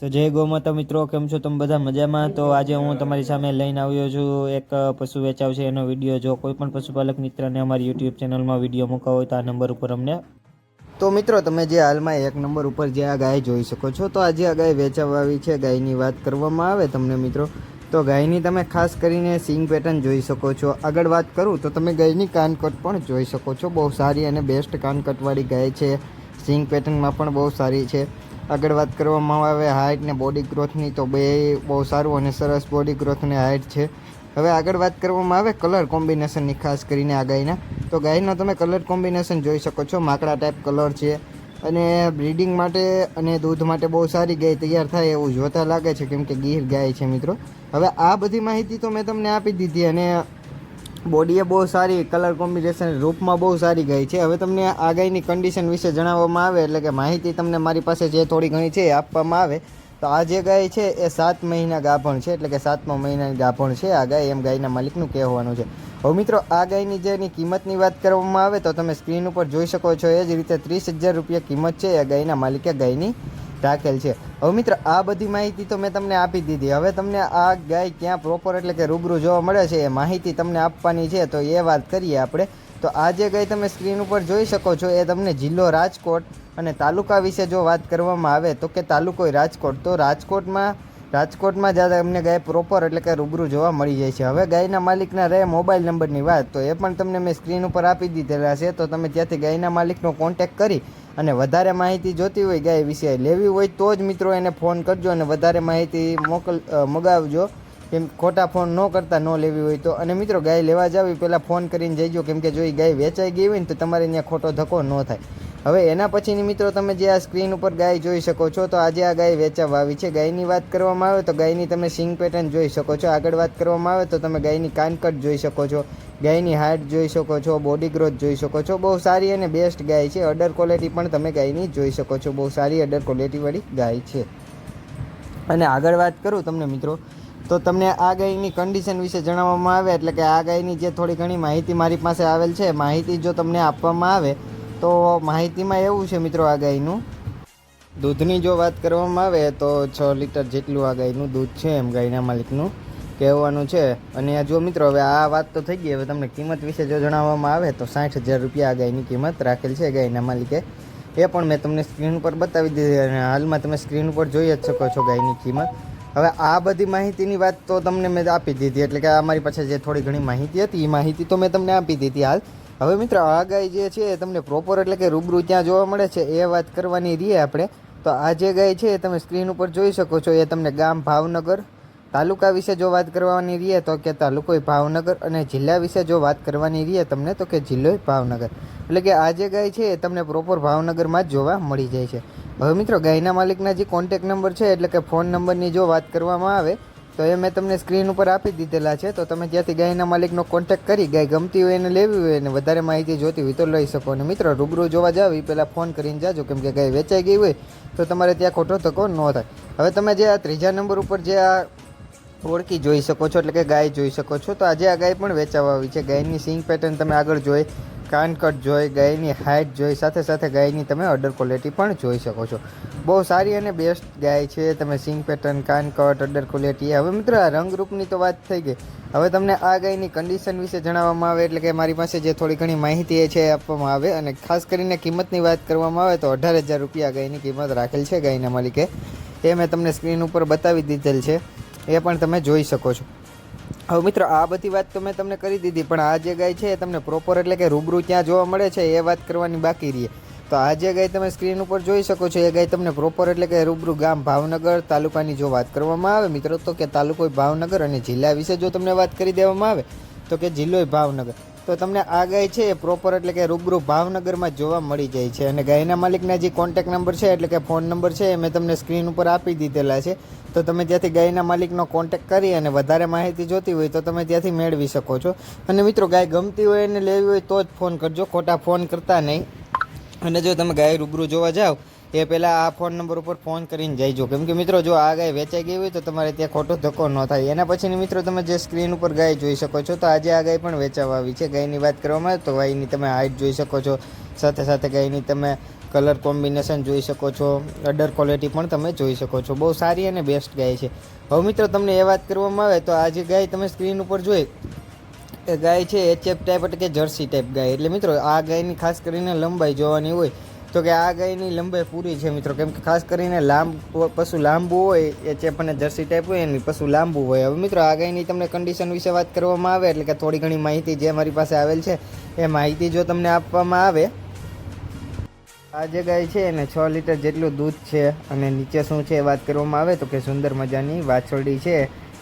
તો જય ગૌમાતા મિત્રો, કેમ છો તમે બધા મજામાં? તો આજે હું તમારી સામે લઈને આવ્યો છું એક પશુ વેચાવ છે એનો વીડિયો. જો કોઈ પણ પશુપાલક મિત્રને અમારી યુટ્યુબ ચેનલમાં વીડિયો મૂકવા હોય તો આ નંબર ઉપર અમને તો મિત્રો, તમે જે હાલમાં એક નંબર ઉપર જે આ ગાય જોઈ શકો છો, તો આજે આ ગાય વેચાવા આવી છે. ગાયની વાત કરવામાં આવે તમને મિત્રો, તો ગાયની તમે ખાસ કરીને સિંગ પેટર્ન જોઈ શકો છો. આગળ વાત કરું, તો તમે ગાયની કાનકટ પણ જોઈ શકો છો. બહુ સારી અને બેસ્ટ કાનકટવાળી ગાય છે. સિંગ પેટર્નમાં પણ બહુ સારી છે. આગળ વાત કરવામાં આવે હાઇટ ને બોડી ગ્રોથની તો બે બહુ સારું અને સરસ બોડી ગ્રોથ અને હાઇટ છે. હવે આગળ વાત કરવામાં આવે કલર કોમ્બિનેશનની ખાસ કરીને આ ગાયના. તો ગાયનો તમે કલર કોમ્બિનેશન જોઈ શકો છો, માકડા ટાઈપ કલર છે. અને બ્રીડિંગ માટે અને દૂધ માટે બહુ સારી ગાય તૈયાર થાય એવું જોતા લાગે છે, કેમ કે ગીર ગાય છે મિત્રો. હવે આ બધી માહિતી તો મેં તમને આપી દીધી અને બોડીએ બહુ સારી કલર કોમ્બિનેશન રૂપમાં બહુ સારી ગાય છે. હવે તમને આ ગાયની કન્ડિશન વિશે જણાવવામાં આવે, એટલે કે માહિતી તમને મારી પાસે જે થોડી ઘણી છે આપવામાં આવે. તો આ જે ગાય છે એ સાત મહિના ગાભણ છે, એટલે કે સાતમા મહિનાની ગાભણ છે. આ ગાય એમ ગાયના માલિકનું કહેવાનું છે. હવે મિત્રો, આ ગાયની જેની કિંમતની વાત કરવામાં આવે, તો તમે સ્ક્રીન ઉપર જોઈ શકો છો, એ જ રીતે ત્રીસ હજાર રૂપિયા કિંમત છે એ ગાયના માલિકે ગાયની. રાખેલ છે. હવે મિત્ર, આ બધી માહિતી તો મેં તમને આપી દીધી. હવે તમને આ ગાય ક્યાં પ્રોપર એટલે કે રૂબરૂ જોવા મળે છે, એ માહિતી તમને આપવાની છે, તો એ વાત કરીએ આપણે. તો આ જે ગાય તમે સ્ક્રીન ઉપર જોઈ શકો છો, એ તમને જિલ્લો રાજકોટ અને તાલુકા વિશે જો વાત કરવામાં આવે, તો કે તાલુકો રાજકોટ. તો રાજકોટમાં રાજકોટમાં જ્યાં અમને ગાય પ્રોપર એટલે કે રૂબરૂ જોવા મળી જાય છે. હવે ગાયના માલિકના રહે મોબાઈલ નંબરની વાત, તો એ પણ તમને મેં સ્ક્રીન ઉપર આપી દીધેલા છે, તો તમે ત્યાંથી ગાયના માલિકનો કોન્ટેક્ટ કરી અને વધારે માહિતી જોતી હોય ગાય વિશે લેવી હોય તો જ મિત્રો એને ફોન કરજો અને વધારે માહિતી મોકલ મગાવજો. કેમ ખોટા ફોન ન કરતા ન લેવી હોય તો. અને મિત્રો ગાય લેવા જાવી, પહેલાં ફોન કરીને જઈજો. કેમ કે જો એ ગાય વેચાઈ ગઈ હોય ને તો તમારે ત્યાં ખોટો ધક્કો ન થાય. હવે એના પછીની મિત્રો તમે જે આ સ્ક્રીન ઉપર ગાય જોઈ શકો છો, તો આજે આ ગાય વેચાવા આવી છે. ગાયની વાત કરવામાં આવે તો ગાયની તમે સિંગ પેટર્ન જોઈ શકો છો. આગળ વાત કરવામાં આવે તો તમે ગાયની કાનકટ જોઈ શકો છો. ગાયની હાઇટ જોઈ શકો છો બોડી ગ્રોથ જોઈ શકો છો. બહુ સારી અને બેસ્ટ ગાય છે. અડર ક્વોલિટી પણ તમે ગાયની જોઈ શકો છો. બહુ સારી અડર ક્વોલિટીવાળી ગાય છે. અને આગળ વાત કરું તમને મિત્રો, તો તમને આ ગાયની કન્ડિશન વિશે જણાવવામાં આવે, એટલે કે આ ગાયની જે થોડી ઘણી માહિતી મારી પાસે આવેલ છે, માહિતી જો તમને આપવામાં આવે તો માહિતીમાં એવું છે મિત્રો આ ગાયનું દૂધની જો વાત કરવામાં આવે તો છ લીટર જેટલું આ ગાયનું દૂધ છે એમ ગાયના માલિકનું કહેવાનું છે. અને જો મિત્રો હવે આ વાત તો થઈ ગઈ, હવે તમને કિંમત વિશે જો જણાવવામાં આવે તો સાઠ હજાર રૂપિયા આ ગાયની કિંમત રાખેલ છે ગાયના માલિકે. એ પણ મેં તમને સ્ક્રીન ઉપર બતાવી દીધી અને હાલમાં તમે સ્ક્રીન ઉપર જોઈ જ શકો છો ગાયની કિંમત. હવે આ બધી માહિતીની વાત તો તમને મેં આપી દીધી, એટલે કે અમારી પાસે જે થોડી ઘણી માહિતી હતી, એ માહિતી તો મેં તમને આપી દીધી હાલ. હવે મિત્રો, આ જે છે તમને પ્રોપર એટલે કે રૂબરૂ ત્યાં જોવા મળે છે, એ વાત કરવાની રહીએ આપણે. તો આ જે ગાય છે તમે સ્ક્રીન ઉપર જોઈ શકો છો, એ તમને ગામ ભાવનગર તાલુકા વિશે જો વાત કરવાની રહીએ તો કે તાલુકો ભાવનગર અને જિલ્લા વિશે જો વાત કરવાની રહીએ તમને તો કે જિલ્લો ભાવનગર. એટલે કે આ જે ગાય છે એ તમને પ્રોપર ભાવનગરમાં જ જોવા મળી જાય છે. હવે મિત્રો, ગાયના માલિકના જે કોન્ટેક નંબર છે, એટલે કે ફોન નંબરની જો વાત કરવામાં આવે તો એ મેં તમને સ્ક્રીન ઉપર આપી દીધેલા છે, તો તમે ત્યાંથી ગાયના માલિકનો કોન્ટેક્ટ કરી, ગાય ગમતી હોય એને લેવી હોય અને વધારે માહિતી જોતી હોય તો લઈ શકો. અને મિત્રો, રૂબરૂ જોવા જાવ એ પહેલાં ફોન કરીને જાજો, કેમ કે ગાય વેચાઈ ગઈ હોય, તો તમારે ત્યાં ખોટો ધક્કો ન થાય. હવે તમે જે આ ત્રીજા નંબર ઉપર જે આ ઓળખી જોઈ શકો છો, એટલે કે ગાય જોઈ શકો છો, તો આજે આ ગાય પણ વેચાવા આવી છે. ગાયની સિંગ પેટર્ન તમે આગળ જોઈ કાનકટ જોઈ, ગાયની હાઇટ જોઈ, સાથે સાથે ગાયની તમે અડર ક્વોલિટી પણ જોઈ શકો છો. બહુ સારી અને બેસ્ટ ગાય છે. તમે સિંગ પેટર્ન, કાનકટ અડર ક્વોલિટી હવે મિત્રો આ રંગરૂપની તો વાત થઈ ગઈ. હવે તમને આ ગાયની કન્ડિશન વિશે જણાવવામાં આવે, એટલે કે મારી પાસે જે થોડી ઘણી માહિતી છે એ આપવામાં આવે અને ખાસ કરીને કિંમતની વાત કરવામાં આવે તો અઢાર હજાર રૂપિયા ગાયની કિંમત રાખેલ છે ગાયના માલિકે. એ મેં તમને સ્ક્રીન ઉપર બતાવી દીધેલ છે. એ પણ તમે જોઈ શકો છો. હવે મિત્રો, આ બધી વાત તો મેં તમને કરી દીધી, પણ આ જે ગાય છે તમને પ્રોપર એટલે કે રૂબરૂ ત્યાં જોવા મળે છે, એ વાત કરવાની બાકી રહી. તો આ જે ગાય તમે સ્ક્રીન ઉપર જોઈ શકો છો, એ ગાય તમને પ્રોપર એટલે કે રૂબરૂ ગામ ભાવનગર તાલુકાની જો વાત કરવામાં આવે, મિત્રો, તો કે તાલુકો ભાવનગર અને જિલ્લા વિશે જો તમને વાત કરી દેવામાં આવે, તો કે જિલ્લો ભાવનગર. તો તમને આ ગાય છે એ પ્રોપર એટલે કે રૂબરૂ ભાવનગરમાં જોવા મળી જાય છે. અને ગાયના માલિકના જે કોન્ટેક નંબર છે એટલે કે ફોન નંબર છે એ મેં તમને સ્ક્રીન ઉપર આપી દીધેલા છે. તો તમે ત્યાંથી ગાયના માલિકનો કોન્ટેક કરી અને વધારે માહિતી જોતી હોય તો તમે ત્યાંથી મેળવી શકો છો. અને મિત્રો, ગાય ગમતી હોય અને લેવી હોય તો જ ફોન કરજો. ખોટા ફોન કરતા નહીં. અને જો તમે ગાય રૂબરૂ જોવા જાઓ એ પહેલાં આ ફોન નંબર ઉપર ફોન કરીને જઈજો કેમ કે મિત્રો જો આ ગાય વેચાઈ ગઈ હોય તો તમારે ત્યાં ખોટો ધક્કો ન થાય. એના પછીની મિત્રો તમે જે સ્ક્રીન ઉપર ગાય જોઈ શકો છો, તો આજે આ ગાય પણ વેચાવા આવી છે. ગાયની વાત કરવામાં આવે તો ગાયની તમે હાઇટ જોઈ શકો છો. સાથે સાથે ગાયની તમે કલર કોમ્બિનેશન જોઈ શકો છો. અડર ક્વોલિટી પણ તમે જોઈ શકો છો. બહુ સારી અને બેસ્ટ ગાય છે. હવે મિત્રો તમને એ વાત કરવામાં આવે તો આ જે ગાય તમે સ્ક્રીન ઉપર જોઈ, એ ગાય છે એચએફ ટાઈપ એટલે કે જર્સી ટાઈપ ગાય. એટલે મિત્રો આ ગાયની ખાસ કરીને લંબાઈ જોવાની હોય તો કે આ ગાયની લંબાઈ પૂરી છે મિત્રો. કેમ કે ખાસ કરીને લાંબ પશુ લાંબુ હોય એચએફ અને જર્સી ટાઈપ હોય, એની પશુ લાંબુ હોય. હવે મિત્રો, આ ગાયની તમને કન્ડિશન વિશે વાત કરવામાં આવે, એટલે કે થોડી ઘણી માહિતી જે મારી પાસે આવેલ છે, એ માહિતી જો તમને આપવામાં આવે. આ જે ગાય છે, એને છ લીટર જેટલું દૂધ છે અને નીચે શું છે એ વાત કરવામાં આવે, તો કે સુંદર મજાની વાછરડી છે.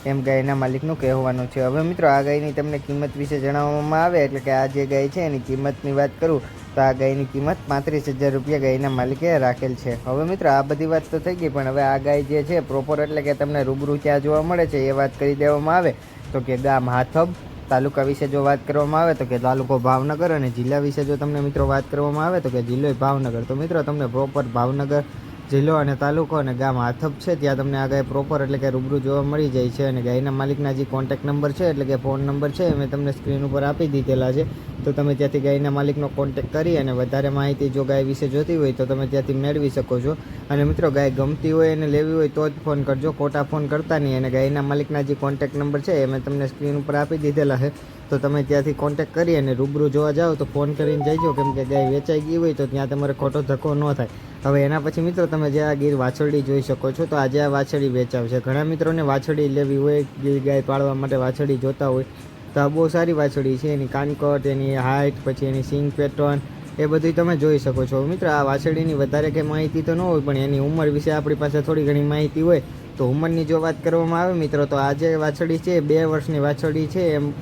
એમ ગાયના માલિકનું કહેવાનું છે. હવે મિત્રો, આ ગાયની તમને કિંમત વિશે જણાવવામાં આવે એટલે કે આ જે ગાય છે એની કિંમતની વાત કરું, તો આ ગાયની કિંમત પાંત્રીસ હજાર રૂપિયા ગાયના માલિકે રાખેલ છે. હવે મિત્રો, આ બધી વાત તો થઈ ગઈ, પણ હવે આ ગાય જે છે પ્રોપર એટલે કે તમને રૂબરૂ ક્યાં જોવા મળે છે, એ વાત કરી દેવામાં આવે. તો કે ગામ હાથબ તાલુકા વિશે જો વાત કરવામાં આવે, તો કે તાલુકો ભાવનગર અને જિલ્લા વિશે જો તમને મિત્રો વાત કરવામાં આવે, તો કે જિલ્લો ભાવનગર. તો મિત્રો, તમને પ્રોપર ભાવનગર જિલ્લો અને તાલુકો અને ગામ હાથપ છે. ત્યાં તમને આ પ્રોપર એટલે કે રૂબરૂ જોવા મળી જાય છે અને ગાયના માલિકના જે કોન્ટેક નંબર છે એટલે કે ફોન નંબર છે મેં તમને સ્ક્રીન ઉપર આપી દીધેલા છે. તો તમે ત્યાંથી ગાયના માલિકનો કોન્ટેક કરી અને વધારે માહિતી જો ગાય વિશે જોતી હોય તો તમે ત્યાંથી મેળવી શકો છો. અને મિત્રો, ગાય ગમતી હોય અને લેવી હોય તો જ ફોન કરજો. ખોટા ફોન કરતા નહીં અને ગાયના માલિકના જે કોન્ટેક્ટ નંબર છે, એ મેં તમને સ્ક્રીન ઉપર આપી દીધેલા છે. તો તમે ત્યાંથી કોન્ટેક કરી અને રૂબરૂ જોવા જાઓ તો ફોન કરીને જઈજો કેમ કે ગાય વેચાઈ ગઈ હોય તો ત્યાં તમારે ખોટો ધક્કો ન થાય. હવે એના પછી મિત્રો તમે જે આ ગીર વાછરડી જોઈ શકો છો, તો આજે આ વાછરડી વેચાવશે. ઘણા મિત્રોને વાછરડી લેવી હોય, ગીર ગાય પાળવા માટે વાછરડી જોતા હોય, તો આ બહુ સારી વાછરડી છે. એની કાનકટ, એની હાઇટ પછી એની સિંગ પેટર્ન, એ બધું તમે જોઈ શકો છો. મિત્રો, આ વાછરડીની વધારે કંઈ માહિતી તો ન હોય, પણ એની ઉંમર વિશે આપણી પાસે થોડી ઘણી માહિતી હોય, તો ઉંમરની જો વાત કરવામાં આવે મિત્રો, તો આ જે વાછરડી છે બે વર્ષની વાછરડી છે. એમ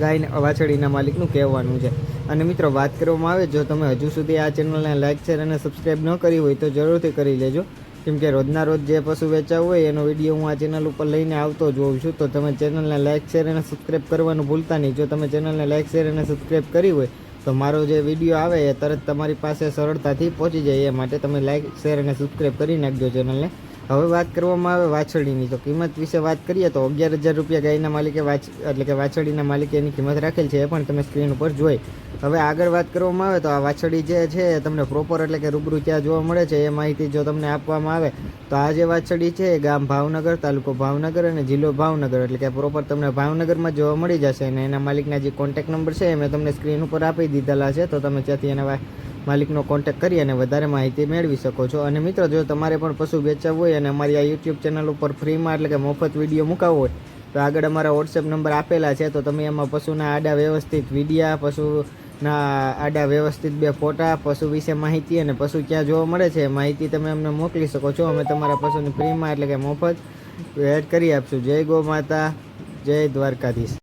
ગાય વાછરડીના માલિકનું કહેવાનું છે. અને મિત્રો, વાત કરવામાં આવે, જો તમે હજુ સુધી આ ચેનલને લાઇક શેર અને સબસ્ક્રાઈબ ન કરી હોય, તો જરૂરથી કરી લેજો. કેમ કે રોજના રોજ જે પશુ વેચાવું હોય, એનો વીડિયો હું આ ચેનલ ઉપર લઈને આવતો જ હોઉં છું. તો તમે ચેનલને લાઇક શેર અને સબસ્ક્રાઈબ કરવાનું ભૂલતા નહીં. જો તમે ચેનલને લાઇક શેર અને સબસ્ક્રાઈબ કરી હોય, તો મારો જે વીડિયો આવે, એ તરત તમારી પાસે સરળતાથી પહોંચી જાય. એ માટે તમે લાઇક શેર અને સબસ્ક્રાઈબ કરી નાખજો ચેનલને. હવે વાત કરવામાં આવે વાછડીની તો કિંમત વિશે વાત કરીએ, તો અગિયાર હજાર રૂપિયા ગાયના માલિકે વાછ, એટલે કે વાછડીના માલિકે એની કિંમત રાખેલ છે, એ પણ તમે સ્ક્રીન ઉપર જોઈ. હવે આગળ વાત કરવામાં આવે તો આ વાછડી જે છે તમને પ્રોપર એટલે કે રૂબરૂ ક્યાં જોવા મળે છે, એ માહિતી જો તમને આપવામાં આવે, તો આ જે વાછડી છે એ ગામ ભાવનગર, તાલુકો ભાવનગર અને જિલ્લો ભાવનગર, એટલે કે પ્રોપર તમને ભાવનગરમાં જોવા મળી જશે અને એના માલિકના જે કોન્ટેક નંબર છે એ મેં તમને સ્ક્રીન ઉપર આપી દીધેલા છે, તો તમે ત્યાંથી એના માલિકનો કોન્ટેક કરી અને વધારે માહિતી મેળવી શકો છો. અને મિત્રો, જો તમારે પણ પશુ વેચાવવું હોય અને અમારી આ યુટ્યુબ ચેનલ ઉપર ફ્રીમાં એટલે કે મફત વીડિયો મુકાવવો હોય, તો આગળ અમારા વોટ્સએપ નંબર આપેલા છે, તો તમે એમાં પશુના આડા વ્યવસ્થિત વિડીયા પશુના આડા વ્યવસ્થિત બે ફોટા, પશુ વિશે માહિતી અને પશુ ક્યાં જોવા મળે છે માહિતી તમે અમને મોકલી શકો છો. અમે તમારા પશુની ફ્રીમાં એટલે કે મફત એડ કરી આપશું. જય ગો માતા જય દ્વારકાધીશ.